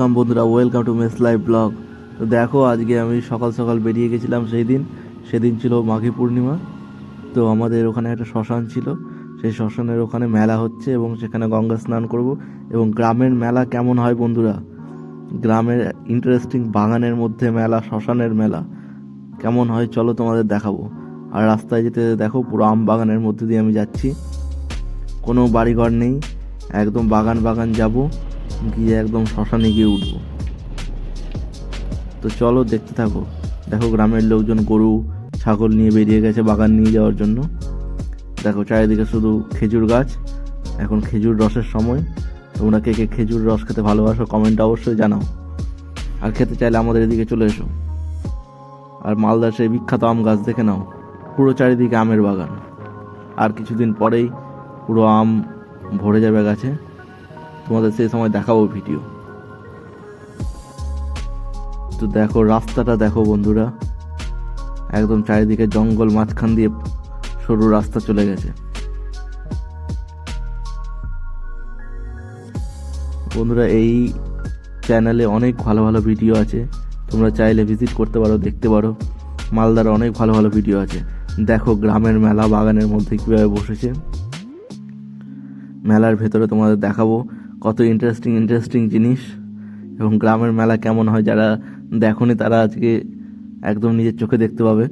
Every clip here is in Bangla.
ওয়েলকাম বন্ধুরা, welcome to mess live blog. তো দেখো, আজকে আমি সকাল সকাল বেরিয়ে গেছিলাম সেই দিন। সেদিন ছিল মাঘী পূর্ণিমা। তো আমাদের ওখানে একটা শ্মশান ছিল। সেই শ্মশানের ওখানে মেলা হচ্ছে এবং সেখানে গঙ্গা স্নান করব। এবং গ্রামের মেলা কেমন হয় বন্ধুরা? গ্রামের ইন্টারেস্টিং বাগানের মধ্যে মেলা, শ্মশানের মেলা। কেমন হয় চলো তোমাদের দেখাবো। আর রাস্তায় যেতে দেখো, পুরো আম বাগানের মধ্যে দিয়ে আমি যাচ্ছি। কোনো বাড়িঘর নেই। একদম বাগান বাগান যাব। গিয়ে একদম শ্মশানে গিয়ে উঠবো। তো চলো দেখতে থাকো। দেখো গ্রামের লোকজন গরু, ছাগল নিয়ে বেরিয়ে গেছে বাগান নিয়ে যাওয়ার জন্য। দেখো চারিদিকে শুধু খেজুর গাছ। এখন খেজুর রসের সময়। তোমরা কে কে খেজুর রস খেতে ভালোবাসো কমেন্টে অবশ্যই জানাও। আর খেতে চাইলে আমাদের এদিকে চলে এসো। আর মালদার সেই বিখ্যাত আম গাছ দেখে নাও। পুরো চারিদিকে আমের বাগান। আর কিছুদিন পরেই পুরো আম ভরে যাবে গাছে। তোমাদের সেই সময় দেখাবো ভিডিও তো দেখো, রাস্তাটা দেখো বন্ধুরা। একদম চারিদিকে জঙ্গল মাঝখান দিয়ে সরু রাস্তা চলে গেছে। বন্ধুরা, এই চ্যানেলে অনেক ভালো ভালো ভিডিও আছে। তোমরা চাইলে ভিজিট করতে পারো, দেখতে পারো। মালদার অনেক ভালো ভালো ভিডিও আছে। দেখো গ্রামের মেলা, বাগানের মধ্যে কীভাবে বসেছে। মেলার ভেতরে তোমাদের দেখাবো। কত ইন্টারেস্টিং ইন্টারেস্টিং জিনিস এবং গ্রামের মেলা কেমন হয় যারা দেখনি তারা আজকে একদম নিজের চোখে দেখতে পাবে।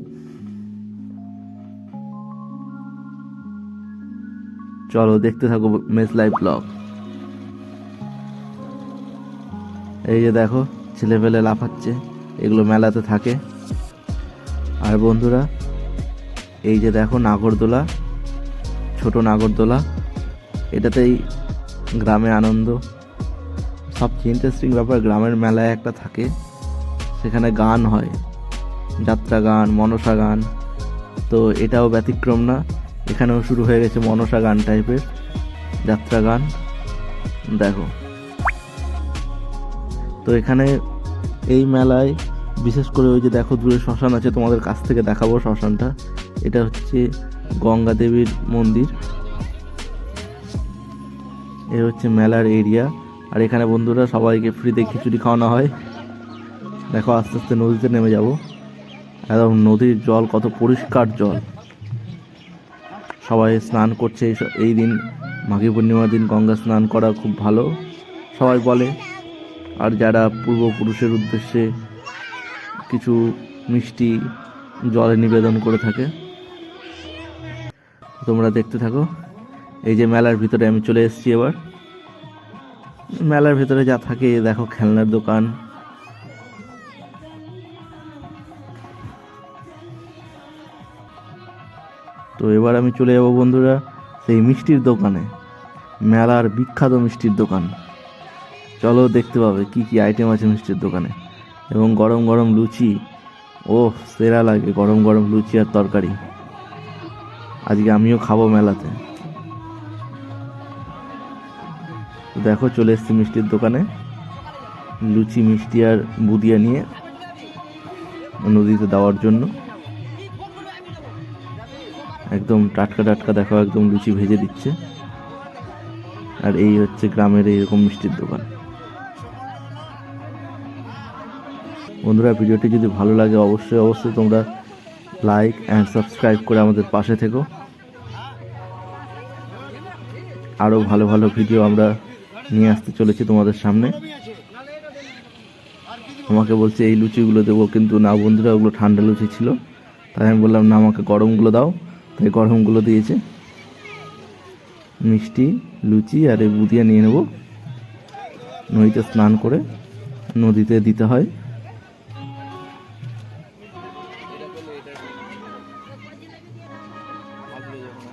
চলো দেখতে থাকো মেস লাইভ ব্লগ এই যে দেখো ছেলে পেলে লাফাচ্ছে, এগুলো মেলাতে থাকে। আর বন্ধুরা, এই যে দেখো নাগরদোলা, ছোট নাগরদোলা, এটাতেই গ্রামে আনন্দ। সবচেয়ে ইন্টারেস্টিং ব্যাপার, গ্রামের মেলায় একটা থাকে, সেখানে গান হয়, যাত্রা গান, মনসা গান। তো এটাও ব্যতিক্রম না, এখানেও শুরু হয়ে গেছে মনসা গান টাইপের যাত্রা গান। দেখো। তো এখানে এই মেলায়, বিশেষ করে ওই যে দেখো দূরে শ্মশান আছে, তোমাদের কাছ থেকে দেখাবো শ্মশানটা। এটা হচ্ছে গঙ্গা দেবীর মন্দির। এ হচ্ছে মেলার এরিয়া। আর এখানে বন্ধুরা সবাইকে ফ্রিতে খিচুড়ি খাওয়ানো হয়। দেখো আস্তে আস্তে নদীতে নেমে যাব। একদম নদীর জল, কত পরিষ্কার জল। সবাই স্নান করছে এই দিন। মাঘী পূর্ণিমার দিন গঙ্গা স্নান করা খুব ভালো। সবাই বলে, আর যারা পূর্বপুরুষের উদ্দেশ্যে কিছু মিষ্টি জলে নিবেদন করে থাকে, তোমরা দেখতে থাকো। এই যে মেলার ভিতরে আমি চলে এসেছি এবার। মেলার ভিতরে যা থাকে দেখো খেলনার দোকান। তো এবার আমি চলে যাব বন্ধুরা, সেই মিষ্টির দোকানে। মেলার বিখ্যাত মিষ্টির দোকান। চলো দেখতে পাবে কি কি আইটেম আছে মিষ্টির দোকানে। এবং গরম গরম লুচি। ও সেরা লাগে গরম গরম লুচি আর তরকারি। আজকে আমিও খাব মেলাতে। তো দেখো, চলে এসেছি মিষ্টির দোকানে। লুচি, মিষ্টি আর বুদিয়া নিয়ে নদীতে দেওয়ার জন্য। একদম টাটকা টাটকা, দেখো, একদম লুচি ভেজে দিচ্ছে। আর এই হচ্ছে গ্রামের এইরকম মিষ্টির দোকান। বন্ধুরা, ভিডিওটি যদি ভালো লাগে, অবশ্যই অবশ্যই তোমরা লাইক অ্যান্ড সাবস্ক্রাইব করে আমাদের পাশে থেকো। আরও ভালো ভালো ভিডিও আমরা নিয়ে আসতে চলেছি তোমাদের সামনে। আমাকে বলছে, এই লুচিগুলো দেবো, কিন্তু না বন্ধুরা, ওগুলো ঠান্ডা লুচি ছিল। তাই আমি বললাম, না, আমাকে গরমগুলো দাও। তাই গরমগুলো দিয়েছে। মিষ্টি, লুচি আর এই বুদিয়া নিয়ে নেব। নদীতে স্নান করে নদীতে দিতে হয়।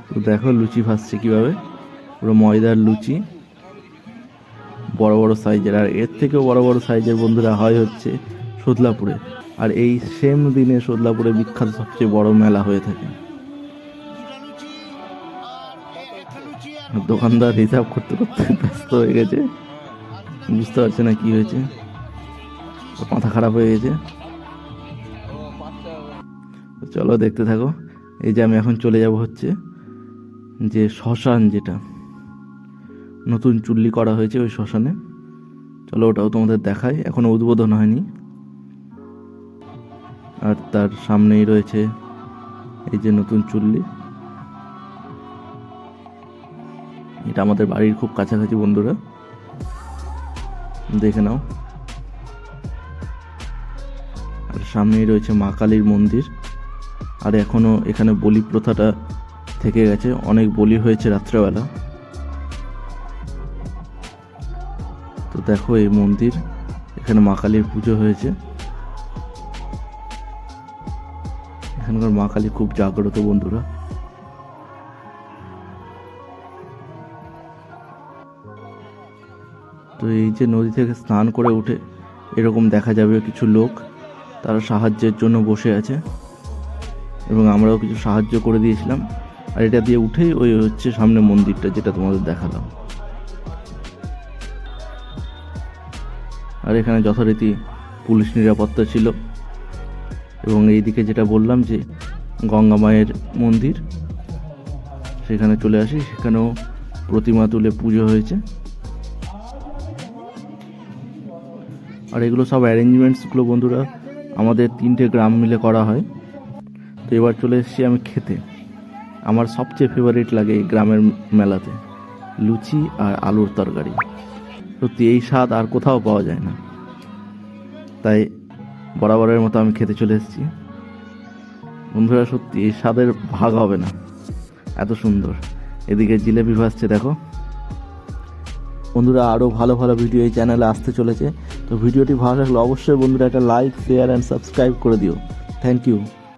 তো দেখো, লুচি ভাসছে কীভাবে। পুরো ময়দার লুচি। বড় বড় সাইজের, আর এর থেকেও বড় বড় সাইজের বন্ধুরা হয় হচ্ছে সোদলাপুরে আর এই সেম দিনে সোদলাপুরে বিখ্যাত সবচেয়ে বড় মেলা হয়ে থাকে। দোকানদার হিসাব করতে করতে ব্যস্ত হয়ে গেছে। বুঝতে পারছে না কি হয়েছে। মাথা খারাপ হয়ে গেছে। চলো দেখতে থাকো। এই যে আমি এখন চলে যাব হচ্ছে যে শ্মশান যেটা। নতুন চুল্লি করা হয়েছে ওই শ্মশানে। চলো ওটাও তোমাদের দেখাই। এখনও উদ্বোধন হয়নি। আর তার সামনেই রয়েছে এই যে নতুন চুল্লি। এটা আমাদের বাড়ির খুব কাছাকাছি, বন্ধুরা। দেখে নাও। আর সামনেই রয়েছে মা কালীর মন্দির। আর এখনও এখানে বলি প্রথাটা থেকে গেছে। অনেক বলি হয়েছে রাত্রেবেলা। দেখো এই মন্দির, এখানে মা কালীর পুজো হয়েছে। এখানকার মা কালী খুব জাগ্রত বন্ধুরা। তো এই যে নদী থেকে স্নান করে উঠে এরকম দেখা যাবে কিছু লোক, তারা সাহায্যের জন্য বসে আছে। এবং আমরাও কিছু সাহায্য করে দিয়েছিলাম। আর এটা দিয়ে উঠেই ওই হচ্ছে সামনে মন্দিরটা যেটা তোমাদের দেখালাম। আর এখানে যথারীতি পুলিশ নিরাপত্তা ছিল। এবং এইদিকে যেটা বললাম যে গঙ্গা মায়ের মন্দির, সেখানে চলে আসি, সেখানেও প্রতিমা তুলে পুজো হয়েছে। আর এগুলো সব অ্যারেঞ্জমেন্টসগুলো বন্ধুরা, আমাদের তিনটে গ্রাম মিলে করা হয়। তো এবার চলে এসেছি আমি খেতে। আমার সবচেয়ে ফেভারিট লাগে এই গ্রামের মেলাতে, লুচি আর আলুর তরকারি। সত্যি এই স্বাদ আর কোথাও পাওয়া যায় না। তাই বরাবরের মতো আমি খেতে চলে এসেছি। বন্ধুরা, সত্যি এই স্বাদের ভাগ হবে না। এত সুন্দর। এদিকে জিলেপি ভাসছে দেখো। বন্ধুরা আরও ভালো ভালো ভিডিও এই চ্যানেলে আসতে চলেছে। তো ভিডিওটি ভালো লাগলে অবশ্যই বন্ধুরা একটা লাইক, শেয়ার অ্যান্ড সাবস্ক্রাইব করে দিও। Thank you